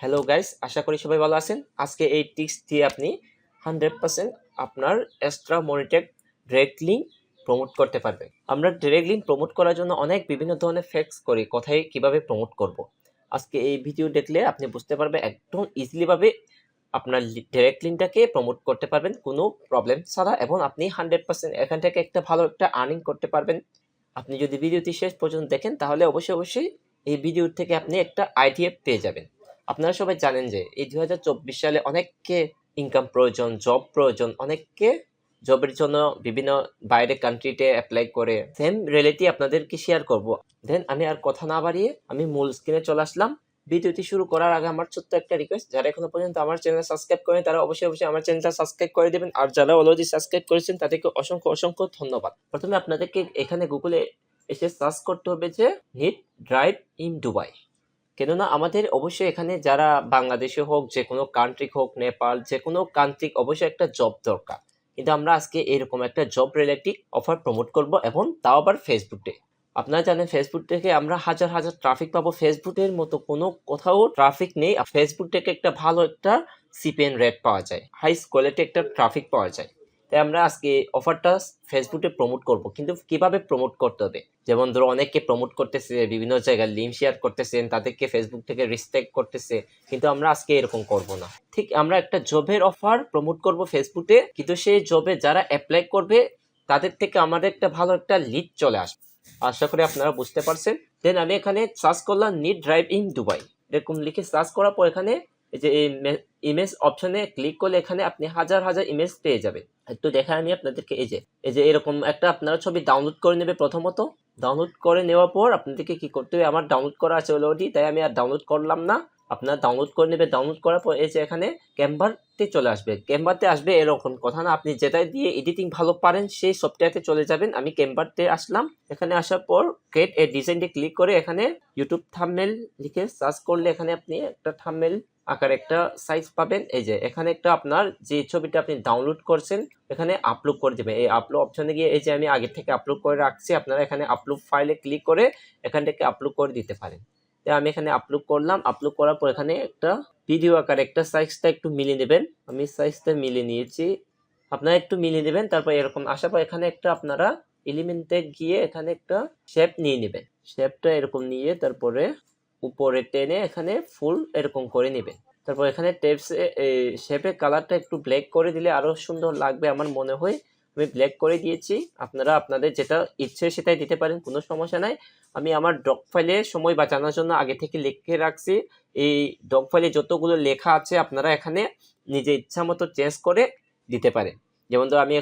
Hello guys আশা করি সবাই ভালো আছেন। আজকে এই টিক্স দিয়ে আপনি হান্ড্রেড পার্সেন্ট আপনার এক্সট্রা মনিটেক ডিরেক্ট প্রমোট করতে পারবেন। আমরা ডিরেক্ট প্রমোট করার জন্য অনেক বিভিন্ন ধরনের ফ্যাক্স করি কোথায় কীভাবে প্রমোট করব। আজকে এই ভিডিও দেখলে আপনি বুঝতে পারবেন একদম ইজিলিভাবে আপনার ডিরেক্ট লিঙ্কটাকে প্রমোট করতে পারবেন, কোনো প্রবলেম ছাড়া, এবং আপনি হান্ড্রেড পার্সেন্ট এখান থেকে একটা ভালো একটা আর্নিং করতে পারবেন। আপনি যদি ভিডিওটি শেষ পর্যন্ত দেখেন, তাহলে অবশ্যই অবশ্যই এই ভিডিও থেকে আপনি একটা আইডিয়া পেয়ে যাবেন। আপনারা সবাই জানেন যে এই দু হাজার চব্বিশ সালে অনেককে ইনকাম প্রয়োজন জব প্রয়োজন, অনেককে জবের জন্য বিভিন্ন বাইরে কান্ট্রিতে অ্যাপ্লাই করে। সেম রিলেটি আপনাদেরকে শেয়ার করব। দেন আমি আর কথা না বাড়িয়ে আমি মূল স্ক্রিনে চলে আসলাম। ভিডিওটি শুরু করার আগে আমার ছোট্ট একটা রিকোয়েস্ট যারা এখনও পর্যন্ত আমার চ্যানেল সাবস্ক্রাইব করেন, তারা অবশ্যই অবশ্যই আমার চ্যানেলটা সাবস্ক্রাইব করে দেবেন। আর যারা অলরেডি সাবস্ক্রাইব করেছেন, তাদেরকে অসংখ্য অসংখ্য ধন্যবাদ। প্রথমে আপনাদেরকে এখানে গুগলে এসে সার্চ করতে হবে যে নিট ড্রাইভ ইন দুবাই কেননা আমাদের অবশ্যই এখানে যারা বাংলাদেশে হোক যে কোনো কান্ট্রি হোক, নেপাল যে কোনো কান্ট্রি অবশ্যই একটা জব দরকার। কিন্তু আমরা আজকে এরকম একটা জব রিলেটিভ অফার প্রমোট করব এবং তাও আবার ফেসবুকে আপনারা জানেন ফেসবুক থেকে আমরা হাজার হাজার ট্রাফিক পাবো। ফেসবুকের মতো কোনো কোথাও ট্রাফিক নেই। ফেসবুক থেকে একটা ভালো একটা সিপিএন রেট পাওয়া যায়। হাই কোয়ালিটি একটা ট্রাফিক পাওয়া যায়। তাই আমরা আজকে অফারটা ফেসবুকে প্রমোট করব। কিন্তু কীভাবে প্রমোট করতে হবে? যেমন ধরো অনেককে প্রমোট করতেছে, বিভিন্ন জায়গায় লিঙ্ক শেয়ার করতেছেন, তাদেরকে ফেসবুক থেকে রিস্ট্রিক্ট করতেছে, কিন্তু আমরা আজকে এরকম করব না। ঠিক আমরা একটা জবের অফার প্রমোট করব ফেসবুকে কিন্তু সেই জবে যারা অ্যাপ্লাই করবে, তাদের থেকে আমাদের একটা ভালো একটা লিড চলে আসবে। আশা করি আপনারা বুঝতে পারছেন। দেন আমি এখানে সার্চ করলাম নিট ড্রাইভ ইন দুবাই এরকম লিখে সার্চ করার পর এখানে এই যে ইমেজ অপশনে ক্লিক করলে এখানে আপনি হাজার হাজার ইমেজ পেয়ে যাবেন। একটু দেখা আমি আপনাদেরকে এই যে এই যে এরকম একটা আপনারা ছবি ডাউনলোড করে নেবে প্রথমত। ডাউনলোড করে নেওয়ার পর আপনাদেরকে কি করতে হবে? আমার ডাউনলোড করা আছে অলরেডি তাই আমি আর ডাউনলোড করলাম না। আপনারা ডাউনলোড করে নেবে। ডাউনলোড করার পর এই যে এখানে ক্যাম্বারতে চলে আসবে। ক্যাম্বারতে আসবে এরকম কথা না, আপনি যেটা দিয়ে এডিটিং ভালো পারেন, সেই সফটওয়্যারতে চলে যাবেন। আমি ক্যাম্বারতে আসলাম। এখানে আসার পর ক্রিয়েট এ ডিজাইনটি ক্লিক করে এখানে ইউটিউব থামমেল লিখে সার্চ করলে এখানে আপনি একটা থামমেল আকার একটা সাইজ পাবেন। এই যে এখানে একটা আপনার যে ছবিটা আপনি ডাউনলোড করছেন, এখানে আপলোড করে দেবেন এই আপলোড অপশনে গিয়ে এই যে আমি আগে থেকে আপলোড করে রাখছি, আপনারা এখানে আপলোড ফাইলে ক্লিক করে এখান থেকে আপলোড করে দিতে পারেন। আমি এখানে আপলোড করলাম। আপলোড করার পর এখানে একটা ভিডিও আকার একটা সাইজটা একটু মিলিয়ে নেবেন। আমি সাইজটা মিলিয়ে নিয়েছি। আপনারা একটু মিলিয়ে নেবেন, তারপর এরকম আসার পর এখানে একটা আপনারা এলিমেন্টে গিয়ে এখানে একটা শেপ নিয়ে নেবেন। শেপটা এরকম নিয়ে তারপরে উপরে টেনে এখানে ফুল এরকম করে নেবেন। তারপর এখানে টেপসে শেপের কালারটা একটু ব্ল্যাক করে দিলে আরও সুন্দর লাগবে আমার মনে হয়। আমি ব্ল্যাক করে দিয়েছি। আপনারা আপনাদের যেটা ইচ্ছে সেটাই দিতে পারেন, কোনো সমস্যা নাই। আমি আমার ডক ফাইলে সময় বাঁচানোর জন্য আগে থেকে লিখে রাখছি। এই ডক ফাইলে যতগুলো লেখা আছে, আপনারা এখানে নিজে ইচ্ছা মতো চেঞ্জ করে দিতে পারেন। যেমন ধরো, আমি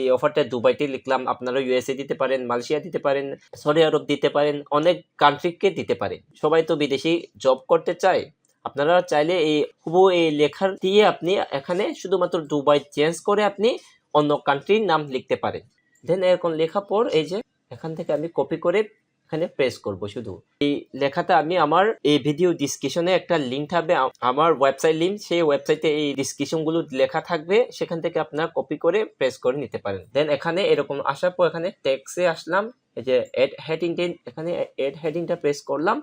এই অফারটা দুবাইতে লিখলাম, আপনারা ইউএসএ দিতে পারেন, মালয়েশিয়া দিতে পারেন, সৌদি আরব দিতে পারেন, অনেক কান্ট্রিকে দিতে পারেন। সবাই তো বিদেশি জব করতে চায়। আপনারা চাইলে এই হুবু এই লেখার দিয়ে আপনি এখানে শুধুমাত্র দুবাই চেঞ্জ করে আপনি অন্য কান্ট্রির নাম লিখতে পারেন দেন এরকম লেখা পর এই যে, এখান থেকে আমি কপি করে এখানে প্রেস করব শুধু। এই লেখাটা আমি আমার এই ভিডিও ডিসক্রিপশনে একটা লিঙ্ক থাকবে আমার ওয়েবসাইট লিঙ্ক সেই ওয়েবসাইটে এই ডিসক্রিপশনগুলো লেখা থাকবে, সেখান থেকে আপনারা কপি করে প্রেস করে নিতে পারেন। দেন এখানে এরকম আসার পর এখানে টেক্সে আসলাম, এই যে এড হেডিং এখানে এড হেডিংটা প্রেস করলাম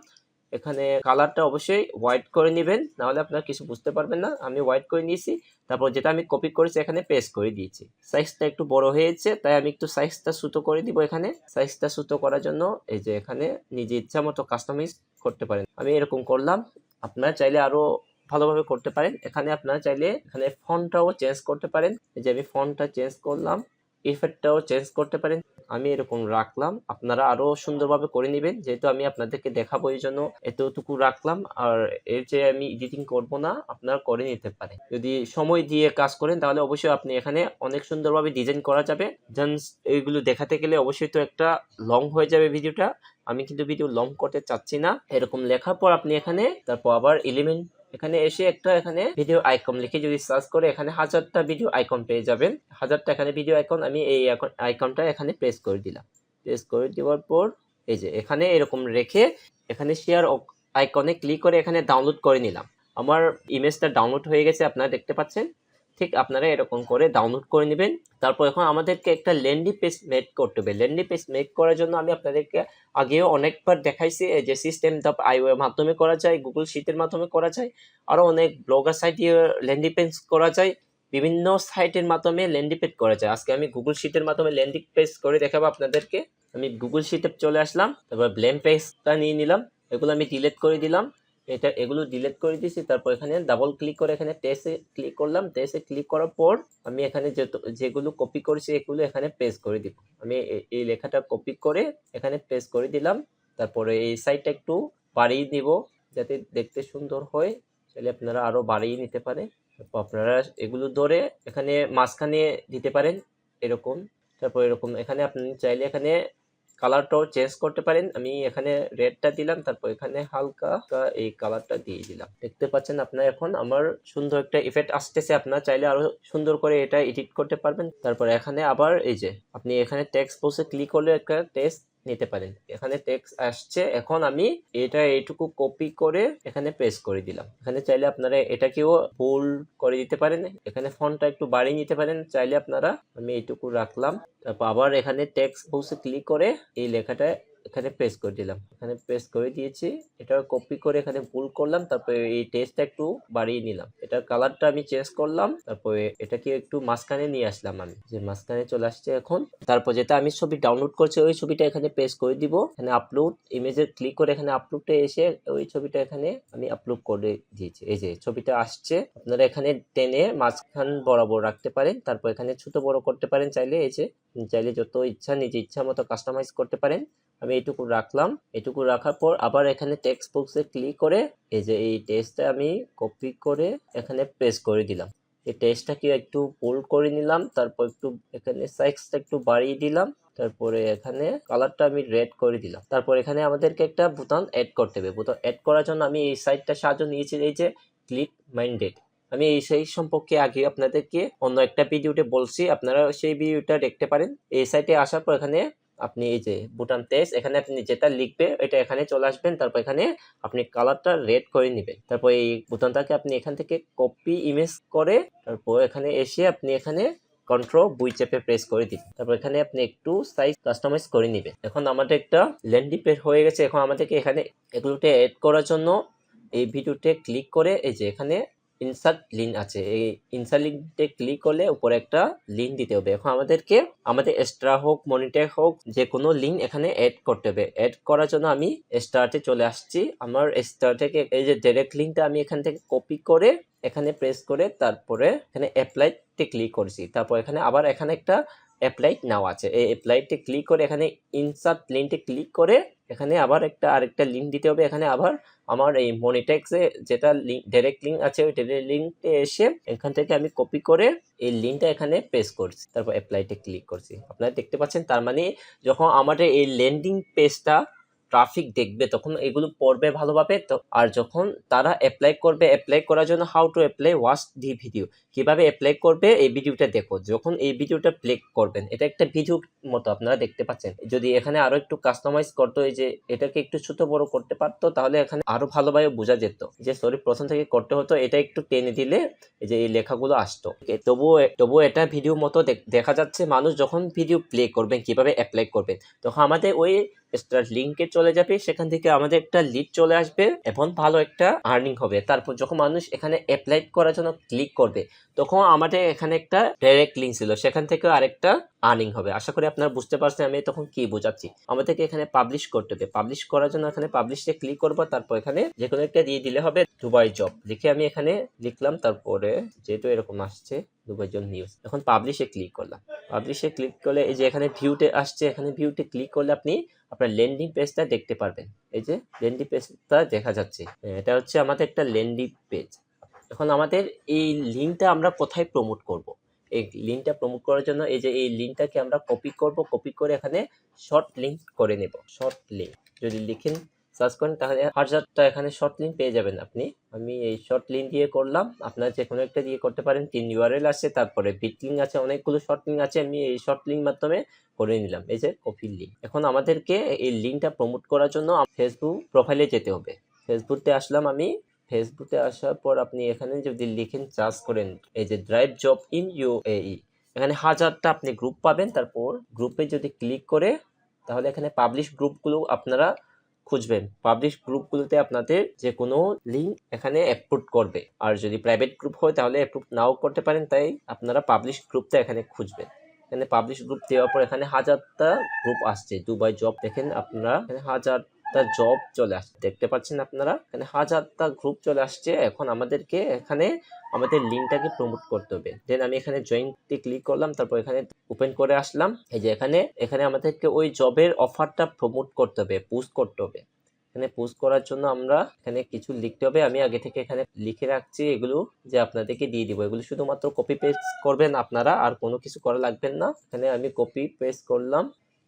এখানে কালারটা অবশ্যই হোয়াইট করে নেবেন, নাহলে আপনারা কিছু বুঝতে পারবেন না। আমি হোয়াইট করে নিয়েছি, তারপর যেটা আমি কপি করেছি এখানে পেস্ট করে দিয়েছি। সাইজটা একটু বড় হয়েছে, তাই আমি একটু সাইজটা সুতো করে দিব এখানে। সাইজটা সুতো করার জন্য এই যে এখানে নিজে ইচ্ছা মতো কাস্টমাইজ করতে পারেন। আমি এরকম করলাম, আপনারা চাইলে আরও ভালোভাবে করতে পারেন। এখানে আপনারা চাইলে এখানে ফন্টটাও চেঞ্জ করতে পারেন। এই যে আমি ফন্টটা চেঞ্জ করলাম ইফেক্টটাও চেঞ্জ করতে পারেন। আমি এরকম রাখলাম। আপনারা আরও সুন্দরভাবে করে নেবেন। যেহেতু আমি আপনাদেরকে দেখাবো এই জন্য এতটুকু রাখলাম। আর এর যে আমি এডিটিং করব না। আপনারা করে নিতে পারেন। যদি সময় দিয়ে কাজ করেন, তাহলে অবশ্যই আপনি এখানে অনেক সুন্দরভাবে ডিজাইন করা যাবে। দেন এইগুলো দেখাতে গেলে অবশ্যই তো একটা লং হয়ে যাবে ভিডিওটা আমি কিন্তু ভিডিও লং করতে চাচ্ছি না। এরকম লেখার পর আপনি এখানে, তারপর আবার এলিমেন্ট এখানে এসে একটা এখানে ভিডিও আইকন লিখে যদি সার্চ করে, এখানে হাজারটা ভিডিও আইকন পেয়ে যাবেন। হাজারটা এখানে ভিডিও আইকন আমি এই আইকনটা এখানে প্রেস করে দিলাম। প্রেস করে দেওয়ার পর, এই যে, এখানে এরকম রেখে এখানে শেয়ার আইকনে ক্লিক করে এখানে ডাউনলোড করে নিলাম। আমার ইমেজটা ডাউনলোড হয়ে গেছে, আপনারা দেখতে পাচ্ছেন। ঠিক আপনারা এরকম করে ডাউনলোড করে নেবেন। তারপর এখন আমাদেরকে একটা ল্যান্ডি পেজ মেক করতে হবে। ল্যান্ডি পেজ মেক করার জন্য আমি আপনাদেরকে আগেও অনেকবার দেখাইছি যে সিস্টেম দপ আইওয়ের মাধ্যমে করা যায় গুগল শিটের মাধ্যমে করা যায় আরও অনেক ব্লগার সাইট ল্যান্ডি পেজ করা যায়, বিভিন্ন সাইটের মাধ্যমে ল্যান্ডি পেজ করা যায়। আজকে আমি গুগল শিটের মাধ্যমে ল্যান্ডিং পেজ করে দেখাবো আপনাদেরকে। আমি গুগল শিটে চলে আসলাম, তারপর ব্ল্যাম পেজটা নিয়ে নিলাম, এগুলো আমি ডিলিট করে দিলাম। এটা এগুলো ডিলিট করে দিয়েছি, তারপর এখানে ডাবল ক্লিক করে এখানে টেসে ক্লিক করলাম। টেসে ক্লিক করার পর আমি এখানে যেগুলো কপি করেছি এগুলো এখানে পেস্ট করে দিব আমি এই লেখাটা কপি করে এখানে পেস্ট করে দিলাম। তারপরে এই সাইডটা একটু বাড়িয়ে দিব যাতে দেখতে সুন্দর হয়। তাহলে আপনারা আরও বাড়িয়ে নিতে পারে। তারপর আপনারা এগুলো ধরে এখানে মাঝখানে দিতে পারেন, এরকম। তারপর এরকম, এখানে আপনি চাইলে এখানে কালারটাও চেঞ্জ করতে পারেন। আমি এখানে রেডটা দিলাম, তারপর এখানে হালকা এই কালারটা দিয়ে দিলাম। দেখতে পাচ্ছেন আপনার এখন আমার সুন্দর একটা ইফেক্ট আসতেছে। আপনার চাইলে আরও সুন্দর করে এটা এডিট করতে পারবেন। তারপর এখানে আবার এই যে, আপনি এখানে টেক্সট বসে ক্লিক করলে একটা টেক্সট নিতে পারেন। এখানে টেক্সট আসছে, এখন আমি এটা এইটুকু কপি করে এখানে পেস্ট করে দিলাম। এখানে চাইলে আপনারা এটাকেও ফুল করে দিতে পারেন। এখানে ফোনটা একটু বাড়িয়ে নিতে পারেন, চাইলে আপনারা আমি এইটুকু রাখলাম। তারপর আবার এখানে টেক্সট বক্সে ক্লিক করে এই লেখাটা এখানে পেস্ট করে দিলাম। এখানে পেস্ট করে দিয়েছি। এটা কপি করে এখানে ভুল করলাম, তারপরে এই টেস্টটা একটু বাড়িয়ে নিলাম। এটার কালারটা আমি চেঞ্জ করলাম, তারপরে এটাকে একটু মাঝখানে নিয়ে আসলাম আমি। যে মাঝখানে চলে আসছে এখন। তারপর যেটা আমি ছবি ডাউনলোড করছি, ওই ছবিটা এখানে পেস্ট করে দিব। এখানে আপলোড ইমেজে ক্লিক করে এখানে আপলোডে এসে ওই ছবিটা এখানে আমি আপলোড করে দিয়েছি। এই যে ছবিটা আসছে, আপনারা এখানে টেনে মাঝখান বরাবর রাখতে পারেন। তারপর এখানে ছোট বড় করতে পারেন চাইলে। এই যে, চাইলে যত ইচ্ছা নিজে ইচ্ছা মতো কাস্টমাইজ করতে পারেন। আমি এইটুকু রাখলাম। এটুকু রাখার পর আবার এখানে টেক্সট বক্সে ক্লিক করে এই যে এই টেক্সটটা আমি কপি করে এখানে পেস্ট করে দিলাম। এই টেক্সটটাকে একটু বোল্ড করে নিলাম, তারপর একটু এখানে সাইজটা একটু বাড়িয়ে দিলাম, তারপরে এখানে কালারটা আমি রেড করে দিলাম। তারপর এখানে আমাদেরকে একটা বোতাম অ্যাড করতে হবে। বোতাম অ্যাড করার জন্য আমি এই সাইডটা সাহায্য নিয়েছি, এই যে ক্লিক মাইন্ডেড আমি এই সেই সম্পর্কে আগে আপনাদেরকে অন্য একটা ভিডিওতে বলছি আপনারা সেই ভিডিওটা দেখতে পারেন। এই সাইটে আসার পর এখানে আপনি এই যে বুটাম তেজ এখানে আপনি যেটা লিখবে, এটা এখানে চলে আসবেন। তারপর এখানে আপনি কালারটা রেড করে নেবেন। তারপর এই বুটামটাকে আপনি এখান থেকে কপি ইমেজ করে, তারপর এখানে এসে আপনি এখানে কন্ট্রোল বুই চেপে প্রেস করে দিন। তারপর এখানে আপনি একটু সাইজ কাস্টমাইজ করে নেবেন। এখন আমাদের একটা ল্যান্ডিং পেজ হয়ে গেছে। এখন আমাদেরকে এখানে এগুলোতে অ্যাড করার জন্য এই ভিডিওতে ক্লিক করে এই যে এখানে ইনসার্ট লিন আছে। এই ইনসার্ট লিঙ্কতে ক্লিক করলে উপরে একটা লিঙ্ক দিতে হবে। এখন আমাদেরকে, আমাদের এক্সট্রা হোক মনিটর হোক, যে কোনো লিঙ্ক এখানে অ্যাড করতে হবে। অ্যাড করার জন্য আমি স্টার্টে চলে আসছি। আমার স্টার থেকে এই যে ডাইরেক্ট লিঙ্কটা আমি এখান থেকে কপি করে এখানে প্রেস করে তারপরে এখানে অ্যাপ্লাইতে ক্লিক করছি। তারপর এখানে আবার এখানে একটা অ্যাপ্লাইড নাও আছে। এই অ্যাপ্লাইতে ক্লিক করে এখানে ইনসার্ট লিঙ্কে ক্লিক করে এখানে আবার একটা আরেকটা লিঙ্ক দিতে হবে। এখানে আবার আমার এই মনিটেক্সে যেটা লিঙ্ক ডাইরেক্ট লিঙ্ক আছে, ওই ডাইরেক্ট লিঙ্কে এসে এখান থেকে আমি কপি করে এই লিঙ্কটা এখানে পেস্ট করছি। তারপর অ্যাপ্লাইতে ক্লিক করছি। আপনারা দেখতে পাচ্ছেন, তার মানে যখন আমাদের এই ল্যান্ডিং পেজটা ট্রাফিক দেখবে, তখন এগুলো পড়বে ভালোভাবে। তো, আর যখন তারা অ্যাপ্লাই করবে অ্যাপ্লাই করার জন্য how to apply watch the video কীভাবে অ্যাপ্লাই করবে, এই ভিডিওটা দেখো। যখন এই ভিডিওটা প্লে করবেন, এটা একটা ভিডিও মতো আপনারা দেখতে পাচ্ছেন। যদি এখানে আরও একটু কাস্টমাইজ করতো, এই যে এটাকে একটু ছোট বড় করতে পারতো, তাহলে এখানে আরও ভালোভাবে বোঝা যেত যে সরি প্রথম থেকে করতে হতো, এটা একটু টেনে দিলে যে এই লেখাগুলো আসতো। তবুও তবুও এটা ভিডিও মতো দেখা যাচ্ছে, মানুষ যখন ভিডিও প্লে করবেন, কীভাবে অ্যাপ্লাই করবেন। তখন আমাদের ওই স্টার্ট লিঙ্কে চলে যাবে, সেখান থেকে আমাদের একটা লিড চলে আসবে এবং ভালো একটা আর্নিং হবে। তারপর যখন মানুষ এখানে অ্যাপ্লাই করার জন্য ক্লিক করবে, তখন আমাদের এখানে একটা ডাইরেক্ট লিঙ্ক ছিল। সেখান থেকে আরেকটা আর্নিং হবে। আশা করি আপনারা বুঝতে পারছেন আমি তখন কি বোঝাচ্ছি। আমাদেরকে এখানে পাবলিশ করতে হবে। পাবলিশ করার জন্য এখানে পাবলিশে ক্লিক করব, তারপর এখানে যে কোনো একটা দিয়ে দিলে হবে দুবাই জব লিখে আমি এখানে লিখলাম, তারপরে যেহেতু এরকম আসছে দুবাই জব নিউজ এখন পাবলিশে ক্লিক করলাম। পাবলিশে ক্লিক করলে এই যে এখানে ভিউতে আসছে, এখানে ভিউতে ক্লিক করলে আপনি আপনার ল্যান্ডিং পেজটা দেখতে পারবেন। এই যে ল্যান্ডিং পেজটা দেখা যাচ্ছে। এটা হচ্ছে আমাদের একটা ল্যান্ডিং পেজ এখন আমাদের এই লিঙ্কটা আমরা কোথায় প্রমোট করব? এই লিঙ্কটা প্রমোট করার জন্য এই যে এই লিঙ্কটাকে আমরা কপি করব কপি করে এখানে শর্ট লিঙ্ক করে নেব। শর্ট লিঙ্ক যদি লিখেন সার্চ করেন, তাহলে হাজারটা এখানে শর্ট লিঙ্ক পেয়ে যাবেন আপনি। আমি এই শর্ট লিঙ্ক দিয়ে করলাম। আপনার যে কোনো একটা দিয়ে করতে পারেন। তিন ইউআরএল আছে তারপরে বিট লিঙ্ক আছে, অনেকগুলো শর্ট লিঙ্ক আছে। আমি এই শর্ট লিঙ্ক মাধ্যমে করে নিলাম। এই যে কপি লিঙ্ক এখন আমাদেরকে এই লিঙ্কটা প্রমোট করার জন্য ফেসবুক প্রোফাইলে যেতে হবে। ফেসবুকতে আসলাম আমি। ফেসবুকে আসার পর আপনি এখানে যদি লিখেন চার্জ করেন, এই যে ড্রাইভ জব ইন ইউএই এখানে হাজারটা আপনি গ্রুপ পাবেন। তারপর গ্রুপে যদি ক্লিক করে, তাহলে এখানে পাবলিশ গ্রুপগুলো আপনারা খুঁজবেন। পাবলিশ গ্রুপগুলোতে আপনাদের যে কোনো লিঙ্ক এখানে অ্যাপ্রুভ করবে। আর যদি প্রাইভেট গ্রুপ হয়, তাহলে অ্যাপ্রুভ নাও করতে পারেন, তাই আপনারা পাবলিশ গ্রুপটা এখানে খুঁজবেন। এখানে পাবলিশ গ্রুপ দেওয়ার পর এখানে হাজারটা গ্রুপ আসছে। দুবাই জব দেখেন আপনারা, এখানে হাজারটা জব চলে আসছে। দেখতে পাচ্ছেন আপনারা? এখানে হাজারটা গ্রুপ চলে আসছে। এখন আমাদেরকে এখানে আমাদের লিঙ্কটাকে প্রমোট করতে হবে। দেন আমি এখানে জয়েন্টে ক্লিক করলাম, তারপর এখানে ওপেন করে আসলাম। এই যে এখানে এখানে আমাদেরকে ওই জবের অফারটা প্রমোট করতে হবে পোস্ট করতে হবে। এখানে পোস্ট করার জন্য আমরা এখানে কিছু লিখতে হবে। আমি আগে থেকে এখানে লিখে রাখছি এগুলো যে আপনাদেরকে দিয়ে দিব। এগুলো শুধুমাত্র কপি পেস্ট করবেন আপনারা, আর কোনো কিছু করা লাগবেন না। এখানে আমি কপি পেস্ট করলাম।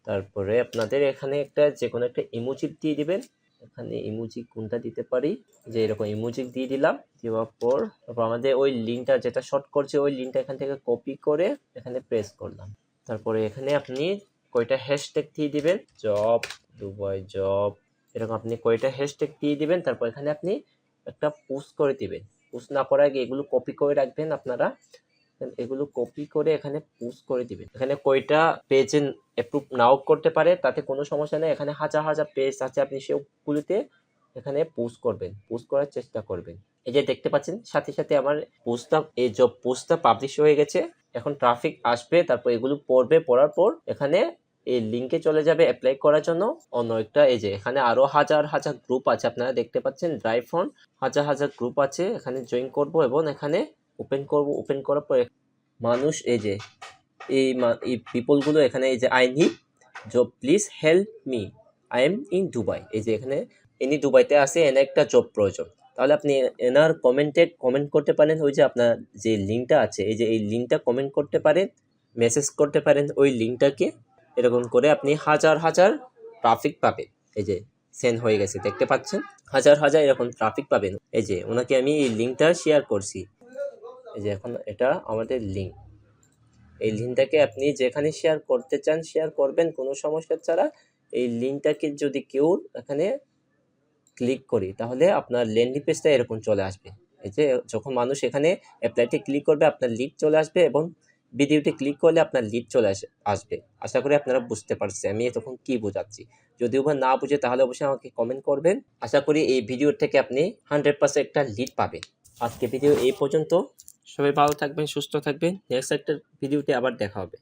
তারপরে আপনাদের এখানে একটা যে কোনো একটা ইমোজি দিয়ে দিবেন। এখানে ইমোজি কোনটা দিতে পারি? যে এরকম ইমোজি দিয়ে দিলাম, দেওয়ার পর তারপর আমাদের ওই লিঙ্কটা যেটা শর্ট করছে, ওই লিঙ্কটা এখান থেকে কপি করে এখানে প্রেস করলাম। তারপরে এখানে আপনি কয়টা হ্যাশট্যাগ দিয়ে দিবেন? জব দুবাই জব এরকম আপনি কয়টা হ্যাশট্যাগ দিয়ে দিবেন? তারপর এখানে আপনি একটা পোস্ট করে দিবেন। পোস্ট না করার আগে এগুলো কপি করে রাখবেন আপনারা। এগুলো কপি করে এখানে পোস্ট করে দিবেন। এখানে কয়টা পেজে অ্যাপ্রুভ নাও করতে পারে, তাতে কোনো সমস্যা নেই। এখানে হাজার হাজার পেজ আছে, আপনি সেগুলোতে এখানে পোস্ট করবেন পোস্ট করার চেষ্টা করবেন। এই যে দেখতে পাচ্ছেন, সাথে সাথে আমার পোস্টটা এই জব পোস্টটা পাবলিশ হয়ে গেছে। এখন ট্রাফিক আসবে, তারপর এগুলো পড়বে, পড়ার পর এখানে এই লিঙ্কে চলে যাবে অ্যাপ্লাই করার জন্য। অন্য একটা, এই যে এখানে আরও হাজার হাজার গ্রুপ আছে, আপনারা দেখতে পাচ্ছেন ড্রাইভ ফোন হাজার হাজার গ্রুপ আছে, এখানে জয়েন করব এবং এখানে ওপেন করব ওপেন করার পরে মানুষ এই যে, এই এই পিপলগুলো এখানে এই যে I need job please help me I am in Dubai এই যে এখানে, ইনি দুবাইতে আসে এনার একটা জব প্রয়োজন। তাহলে আপনি এনার কমেন্টে কমেন্ট করতে পারেন, ওই যে আপনার যে লিঙ্কটা আছে, এই যে এই লিঙ্কটা কমেন্ট করতে পারেন মেসেজ করতে পারেন, ওই লিঙ্কটাকে এরকম করে আপনি হাজার হাজার ট্রাফিক পাবেন। এই যে সেন্ড হয়ে গেছে, দেখতে পাচ্ছেন? হাজার হাজার এরকম ট্রাফিক পাবেন। এই যে, ওনাকে আমি এই লিঙ্কটা শেয়ার করছি। এই যে এখন এটা আমাদের লিঙ্ক এই লিঙ্কটাকে আপনি যেখানে শেয়ার করতে চান শেয়ার করবেন কোনো সমস্যা ছাড়া। এই লিঙ্কটাকে যদি কেউ এখানে ক্লিক করি, তাহলে আপনার ল্যান্ডিং পেজটা এরকম চলে আসবে। এই যে যখন মানুষ এখানে অ্যাপ্লাইতে ক্লিক করবে, আপনার লিড চলে আসবে এবং ভিডিওতে ক্লিক করলে আপনার লিড চলে আস, আসবে। আশা করি আপনারা বুঝতে পারছেন, আমি তখন কি বোঝাচ্ছি? যদিও বা না বুঝে, তাহলে অবশ্যই আমাকে কমেন্ট করবেন। আশা করি এই ভিডিওর থেকে আপনি হান্ড্রেড পার্সেন্ট একটা লিড পাবেন। আজকে ভিডিও এই পর্যন্ত। সবাই ভালো থাকবেন সুস্থ থাকবেন। নেক্সট একটা ভিডিওতে আবার দেখা হবে।